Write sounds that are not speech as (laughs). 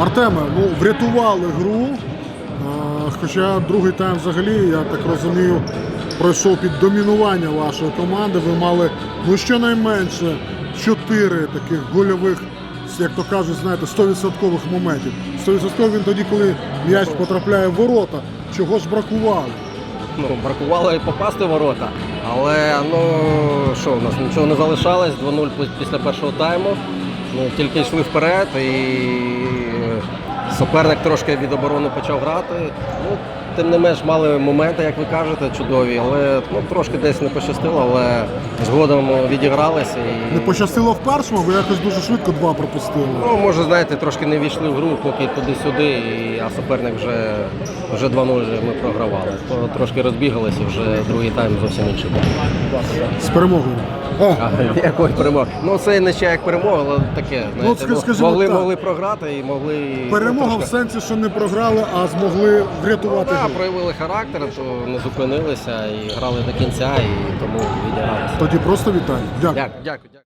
Артеме, ну врятували гру. Хоча другий тайм взагалі, я так розумію, пройшов під домінування вашої команди. Ви мали ну щонайменше чотири таких гольових, як то кажуть, знаєте, 100% моментів. 100% він тоді, коли м'яч потрапляє в ворота, чого ж бракувало. Ну, бракувало і попасти в ворота. Але ну що, у нас нічого не залишалось, 2-0 після першого тайму. Ну, тільки йшли вперед і суперник трошки від оборони почав грати. Ну, тим не менш мали моменти, як ви кажете, чудові, але ну, трошки десь не пощастило, але згодом відігралися. І... Не пощастило в першому, ви якось дуже швидко два пропустили. Ну, може, знаєте, трошки не війшли в гру, поки туди-сюди, і- а суперник вже, вже 2-0 ми програвали. То трошки розбігалися, вже другий тайм зовсім інший був. З перемогою. (laughs) Якої перемоги? Ну це не ще як перемога, але таке. Знаєте, ска- скажімо могли, так. могли програти і могли. ну, перемога в трошки- сенсі, що не програли, а змогли врятувати Так, гру. проявили характер, то не зупинилися і грали до кінця, і тому відігралися. Тоді просто вітаю. Дякую. Дякую, дякую. дякую.